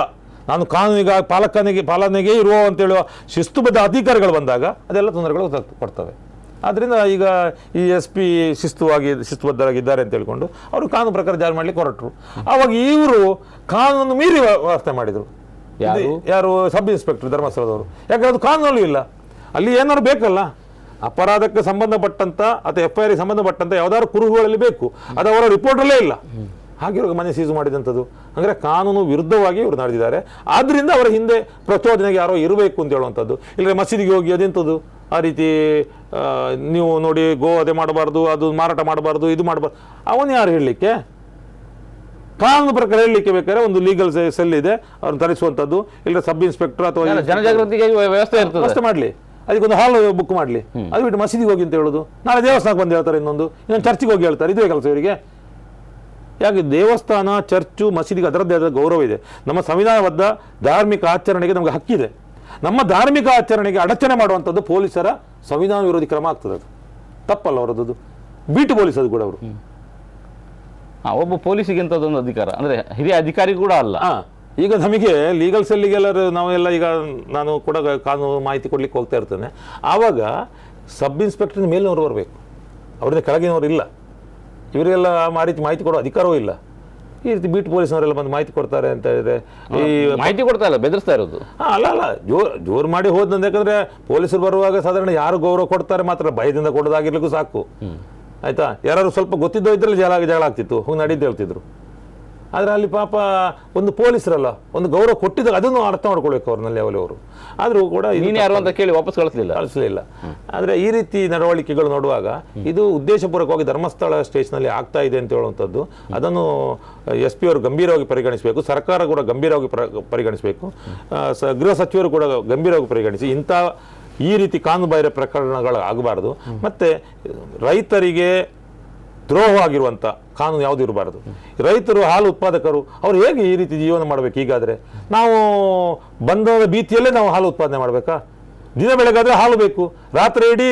ನಾನು ಕಾನೂನಿಗ ಪಾಲಕನಿಗೆ ಪಾಲನೆಗೆ ಇರುವ ಅಂತೇಳುವ ಶಿಸ್ತುಬದ್ಧ ಅಧಿಕಾರಿಗಳು ಬಂದಾಗ ಅದೆಲ್ಲ ತೊಂದರೆಗಳು ಕೊಡ್ತವೆ. ಆದ್ದರಿಂದ ಈಗ ಈ ಎಸ್ ಪಿ ಶಿಸ್ತುವಾಗಿ ಶಿಸ್ತುಬದ್ಧರಾಗಿದ್ದಾರೆ ಅಂತ ಹೇಳ್ಕೊಂಡು ಅವರು ಕಾನೂನು ಪ್ರಕಾರ ಜಾರಿ ಮಾಡಲಿಕ್ಕೆ ಹೊರಟರು. ಆವಾಗ ಇವರು ಕಾನೂನು ಮೀರಿ ವ್ಯ- ವ್ಯವಸ್ಥೆ ಮಾಡಿದರು. ಯಾರು? ಯಾರು ಸಬ್ ಇನ್ಸ್ಪೆಕ್ಟರ್ ಧರ್ಮಸ್ಥಳದವರು. ಯಾಕಂದ್ರೆ ಅದು ಕಾನೂನಲ್ಲೂ ಇಲ್ಲ. ಅಲ್ಲಿ ಏನಾದ್ರು ಬೇಕಲ್ಲ? ಅಪರಾಧಕ್ಕೆ ಸಂಬಂಧಪಟ್ಟಂತ ಅಥವಾ ಎಫ್ ಐ ಆರ್ ಸಂಬಂಧಪಟ್ಟಂತ ಯಾವ್ದಾದ್ರು ಕುರುಹುಗಳಲ್ಲಿ ಬೇಕು. ಅದು ಅವರ ರಿಪೋರ್ಟಲ್ಲೇ ಇಲ್ಲ. ಹಾಗಿರುವಾಗ ಮನೆ ಸೀಸು ಮಾಡಿದಂಥದ್ದು ಅಂದರೆ ಕಾನೂನು ವಿರುದ್ಧವಾಗಿ ಇವರು ನಡೆದಿದ್ದಾರೆ. ಆದ್ರಿಂದ ಅವರ ಹಿಂದೆ ಪ್ರಚೋದನೆಗೆ ಯಾರೋ ಇರಬೇಕು ಅಂತ ಹೇಳುವಂಥದ್ದು ಇಲ್ಲ ಮಸೀದಿಗೆ ಹೋಗಿ ಅದೆಂಥದ್ದು ಆ ರೀತಿ ನೀವು ನೋಡಿ ಗೋ ಅದೇ ಮಾಡಬಾರ್ದು ಅದು ಮಾರಾಟ ಮಾಡಬಾರ್ದು ಇದು ಮಾಡಬಾರ್ದು. ಅವನು ಯಾರು ಹೇಳಲಿಕ್ಕೆ? ಕಾನೂನು ಪ್ರಕಾರ ಹೇಳಲಿಕ್ಕೆ ಬೇಕಾದ್ರೆ ಒಂದು ಲೀಗಲ್ ಸೆಲ್ ಇದೆ. ಅವ್ರನ್ನ ತರಿಸುವಂಥದ್ದು ಇಲ್ಲ ಸಬ್ ಇನ್ಸ್ಪೆಕ್ಟರ್ ಅಥವಾ ಜನಜಾಗೃತಿಗೆ ವ್ಯವಸ್ಥೆ ಇರ್ತದೆ. ವ್ಯವಸ್ಥೆ ಮಾಡಲಿ. ಅದಕ್ಕೊಂದು ಹಾಲ್ ಬುಕ್ ಮಾಡಲಿ. ಅದು ಬಿಟ್ಟು ಮಸೀದಿಗೆ ಹೋಗಿ ಅಂತ ಹೇಳೋದು. ನಾಳೆ ದೇವಸ್ಥಾನಕ್ಕೆ ಬಂದು ಹೇಳ್ತಾರೆ ಇನ್ನೊಂದು. ಇನ್ನೊಂದು ಚರ್ಚಿಗೆ ಹೋಗಿ ಹೇಳ್ತಾರೆ. ಇದೇ ಕೆಲಸ ಇವರಿಗೆ. ಯಾಕೆ ದೇವಸ್ಥಾನ ಚರ್ಚು ಮಸೀದಿಗೆ ಅದರದ್ದೇ ಆದ ಗೌರವ ಇದೆ. ನಮ್ಮ ಸಂವಿಧಾನಬದ್ಧ ಧಾರ್ಮಿಕ ಆಚರಣೆಗೆ ನಮಗೆ ಹಕ್ಕಿದೆ ನಮ್ಮ ಧಾರ್ಮಿಕ ಆಚರಣೆಗೆ ಅಡಚಣೆ ಮಾಡುವಂಥದ್ದು ಪೊಲೀಸರ ಸಂವಿಧಾನ ವಿರೋಧಿ ಕ್ರಮ ಆಗ್ತದೆ ಅದು. ತಪ್ಪಲ್ಲ ಅವರದ್ದು ಬೀಟ್ ಪೊಲೀಸ್ ಅದು ಕೂಡ ಅವರು. ಆ ಒಬ್ಬ ಪೊಲೀಸಿಗೆ ಇಂಥದ್ದೊಂದು ಅಧಿಕಾರ? ಅಂದ್ರೆ ಹಿರಿಯ ಅಧಿಕಾರಿ ಕೂಡ ಅಲ್ಲ. ಈಗ ನಮಗೆ ಲೀಗಲ್ ಸೆಲ್ಲಿಗೆಲ್ಲರೂ ನಾವೆಲ್ಲ ಈಗ ನಾನು ಕೂಡ ಕಾನೂನು ಮಾಹಿತಿ ಕೊಡ್ಲಿಕ್ಕೆ ಹೋಗ್ತಾ ಇರ್ತೇನೆ. ಆವಾಗ ಸಬ್ ಇನ್ಸ್ಪೆಕ್ಟರ್ ಮೇಲಿನವರು ಬರಬೇಕು. ಅವ್ರನ್ನ ಕೆಳಗಿನವರು ಇಲ್ಲ. ಇವರಿಗೆಲ್ಲ ಆ ರೀತಿ ಮಾಹಿತಿ ಕೊಡೋ ಅಧಿಕಾರವೂ ಇಲ್ಲ. ಈ ರೀತಿ ಬೀಟ್ ಪೊಲೀಸ್ನವರೆಲ್ಲ ಬಂದು ಮಾಹಿತಿ ಕೊಡ್ತಾರೆ ಅಂತ ಹೇಳಿದ್ರೆ ಈ ಮಾಹಿತಿ ಕೊಡ್ತಾ ಇಲ್ಲ ಬೆದರಿಸ್ತಾ ಇರೋದು. ಹಾಂ ಅಲ್ಲ ಅಲ್ಲ ಜೋರ್ ಜೋರು ಮಾಡಿ ಹೋದಂತ ಯಾಕಂದರೆ ಪೊಲೀಸರು ಬರುವಾಗ ಸಾಧಾರಣ ಯಾರು ಗೌರವ ಕೊಡ್ತಾರೆ ಮಾತ್ರ ಭಯದಿಂದ ಕೊಡೋದಾಗಿರ್ಲಿಕ್ಕೂ ಸಾಕು. ಆಯಿತಾ? ಯಾರು ಸ್ವಲ್ಪ ಗೊತ್ತಿದ್ದೋ ಇದ್ರಲ್ಲಿ ಜಗಳ ಜಗಳ ಆಗ್ತಿತ್ತು. ಹೋಗಿ ನಡೀತು ಹೇಳ್ತಿದ್ರು. ಆದ್ರೆ ಅಲ್ಲಿ ಪಾಪ ಒಂದು ಪೊಲೀಸರಲ್ಲ ಒಂದು ಗೌರವ ಕೊಟ್ಟಿದ್ದಾಗ ಅದನ್ನು ಅರ್ಥ ಮಾಡ್ಕೊಳ್ಬೇಕು ಅವ್ರನ್ನಲ್ಲಿ ಅವಲಿ ಅವರು. ಆದರೂ ಕೂಡ ನೀನು ಯಾರು ಅಂತ ಕೇಳಿ ವಾಪಸ್ ಕಳಿಸಲಿಲ್ಲ. ಕಳಿಸಲಿಲ್ಲ. ಆದರೆ ಈ ರೀತಿ ನಡವಳಿಕೆಗಳು ನೋಡುವಾಗ ಇದು ಉದ್ದೇಶಪೂರ್ವಕವಾಗಿ ಧರ್ಮಸ್ಥಳ ಸ್ಟೇಷನಲ್ಲಿ ಆಗ್ತಾ ಇದೆ ಅಂತ ಹೇಳುವಂಥದ್ದು. ಅದನ್ನು ಎಸ್ ಪಿ ಅವರು ಗಂಭೀರವಾಗಿ ಪರಿಗಣಿಸಬೇಕು. ಸರ್ಕಾರ ಕೂಡ ಗಂಭೀರವಾಗಿ ಪ್ರ- ಪರಿಗಣಿಸಬೇಕು. ಸ- ಗೃಹ ಸಚಿವರು ಕೂಡ ಗಂಭೀರವಾಗಿ ಪರಿಗಣಿಸಿ ಇಂಥ ಈ ರೀತಿ ಕಾನೂನುಬಾಹಿರ ಪ್ರಕರಣಗಳು ಆಗಬಾರ್ದು ಮತ್ತು ರೈತರಿಗೆ ದ್ರೋಹವಾಗಿರುವಂಥ ಕಾನೂನು ಯಾವುದು ಇರಬಾರ್ದು. ರೈತರು, ಹಾಲು ಉತ್ಪಾದಕರು, ಅವರು ಹೇಗೆ ಈ ರೀತಿ ಜೀವನ ಮಾಡಬೇಕು ಈಗಾದರೆ ನಾವು ಬಂಧನದ ಭೀತಿಯಲ್ಲೇ ನಾವು ಹಾಲು ಉತ್ಪಾದನೆ ಮಾಡಬೇಕಾ? ದಿನ ಬೆಳಗಾದರೆ ಹಾಲು ಬೇಕು. ರಾತ್ರಿ ಇಡೀ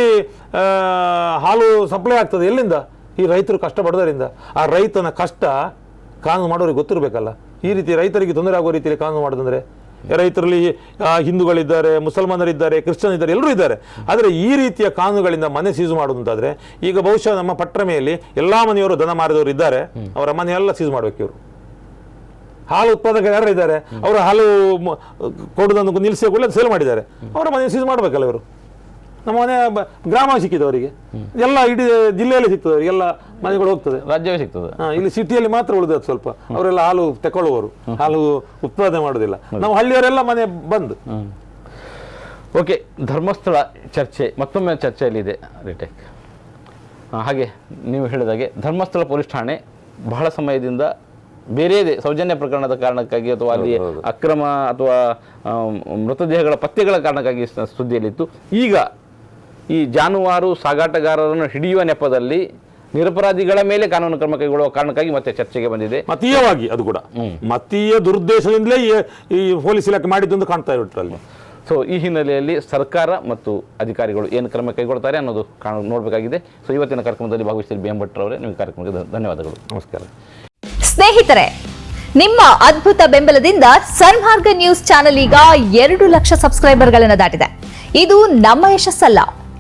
ಹಾಲು ಸಪ್ಲೈ ಆಗ್ತದೆ. ಎಲ್ಲಿಂದ? ಈ ರೈತರು ಕಷ್ಟ ಪಡೋದರಿಂದ ಆ ರೈತನ ಕಷ್ಟ ಕಾನೂನು ಮಾಡೋರಿಗೆ ಗೊತ್ತಿರಬೇಕಲ್ಲ. ಈ ರೀತಿ ರೈತರಿಗೆ ತೊಂದರೆ ಆಗೋ ರೀತಿಯಲ್ಲಿ ಕಾನೂನು ಮಾಡೋದಂದ್ರೆ ರೈತರಲ್ಲಿ ಹಿಂದೂಗಳಿದ್ದಾರೆ, ಮುಸಲ್ಮಾನರಿದ್ದಾರೆ ಕ್ರಿಶ್ಚಿಯನ್ ಇದ್ದಾರೆ ಎಲ್ಲರೂ ಇದ್ದಾರೆ. ಆದರೆ ಈ ರೀತಿಯ ಕಾನೂನುಗಳಿಂದ ಮನೆ ಸೀಸು ಮಾಡುವಂತಾದ್ರೆ ಈಗ ಬಹುಶಃ ನಮ್ಮ ಪಟ್ರಮೆಯಲ್ಲಿ ಎಲ್ಲಾ ಮನೆಯವರು ದನ ಮಾರಿದವರು ಇದ್ದಾರೆ. ಅವರ ಮನೆಯೆಲ್ಲ ಸೀಸು ಮಾಡ್ಬೇಕು ಇವರು. ಹಾಲು ಉತ್ಪಾದಕರು ಯಾರು ಇದ್ದಾರೆ? ಅವರು ಹಾಲು ಕೊಡೋದನ್ನು ನಿಲ್ಲಿಸಿ ಕೂಡ ಸೇಲ್ ಮಾಡಿದ್ದಾರೆ. ಅವರ ಮನೆ ಸೀಸ್ ಮಾಡಬೇಕಲ್ಲ ಇವರು. ನಮ್ಮ ಮನೆ ಗ್ರಾಮ ಸಿಕ್ಕಿದೆ ಅವರಿಗೆ. ಎಲ್ಲ ಇಡೀ ಜಿಲ್ಲೆಯಲ್ಲಿ ಸಿಗ್ತದೆ ಅವರಿಗೆ ಎಲ್ಲ ಮನೆಗಳು ಹೋಗ್ತದೆ. ರಾಜ್ಯವೇ ಸಿಗ್ತದೆ ಹಾ, ಇಲ್ಲಿ ಸಿಟಿಯಲ್ಲಿ ಮಾತ್ರ ಉಳಿದದ್ದು ಸ್ವಲ್ಪ. ಅವರೆಲ್ಲ ಹಾಲು ತಗೊಳ್ಳುವವರು ಹಾಲು ಉತ್ಪಾದನೆ ಮಾಡೋದಿಲ್ಲ ನಾವು ಹಳ್ಳಿಯವರೆಲ್ಲ ಮನೆ ಬಂದು. ಓಕೆ ಧರ್ಮಸ್ಥಳ ಚರ್ಚೆ ಮತ್ತೊಮ್ಮೆ ಚರ್ಚೆಯಲ್ಲಿದೆ ರಿಟೇಕ್. ಆ, ಹಾಗೆ ನೀವು ಹೇಳಿದಾಗೆ ಧರ್ಮಸ್ಥಳ ಪೊಲೀಸ್ ಠಾಣೆ ಬಹಳ ಸಮಯದಿಂದ ಬೇರೆಯದೇ ಸೌಜನ್ಯ ಪ್ರಕರಣದ ಕಾರಣಕ್ಕಾಗಿ ಅಥವಾ ಅಲ್ಲಿ ಅಕ್ರಮ ಅಥವಾ ಆ, ಮೃತದೇಹಗಳ ಪತ್ತೆಗಳ ಕಾರಣಕ್ಕಾಗಿ ಸ- ಸುದ್ದಿಯಲ್ಲಿತ್ತು. ಈಗ ಈ ಜಾನುವಾರು ಸಾಗಾಟಗಾರರನ್ನು ಹಿಡಿಯುವ ನೆಪದಲ್ಲಿ ನಿರಪರಾಧಿಗಳ ಮೇಲೆ ಕಾನೂನು ಕ್ರಮ ಕೈಗೊಳ್ಳುವ ಕಾರಣಕ್ಕಾಗಿ ಮತ್ತೆ ಚರ್ಚೆಗೆ ಬಂದಿದೆ. ಮತೀಯವಾಗಿ ಅದು ಕೂಡ. ಮತೀಯ ದುರುದ್ದೇಶದಿಂದಲೇ ಈ- ಪೊಲೀಸ್ ಇಲಾಖೆ ಮಾಡಿದ್ದು ಅಂತ ಕಾಣ್ತಾ ಇರೋದ್ರಲ್ಲಿ ಸೊ ಈ ಹಿನ್ನೆಲೆಯಲ್ಲಿ ಸರ್ಕಾರ ಮತ್ತು ಅಧಿಕಾರಿಗಳು ಏನು ಕ್ರಮ ಕೈಗೊಳ್ತಾರೆ ಅನ್ನೋದು ಕಾಣ ನೋಡಬೇಕಾಗಿದೆ. ಸೊ ಇವತ್ತಿನ ಕಾರ್ಯಕ್ರಮದಲ್ಲಿ ಭಾಗವಹಿಸಿದ ಬಿ ಎಂ ಭಟ್ರವರೇ ನಿಮ್ಮ ಕಾರ್ಯಕ್ರಮಕ್ಕೆ ಧನ್ಯವಾದಗಳು. ನಮಸ್ಕಾರ. ಸ್ನೇಹಿತರೆ ನಿಮ್ಮ ಅದ್ಭುತ ಬೆಂಬಲದಿಂದ ಸನ್ಮಾರ್ಗ ನ್ಯೂಸ್ ಚಾನೆಲ್ ಈಗ ಎರಡು ಲಕ್ಷ ಸಬ್ಸ್ಕ್ರೈಬರ್ಗಳನ್ನು ದಾಟಿದೆ. ಇದು ನಮ್ಮ ಯಶಸ್ಸಲ್ಲ.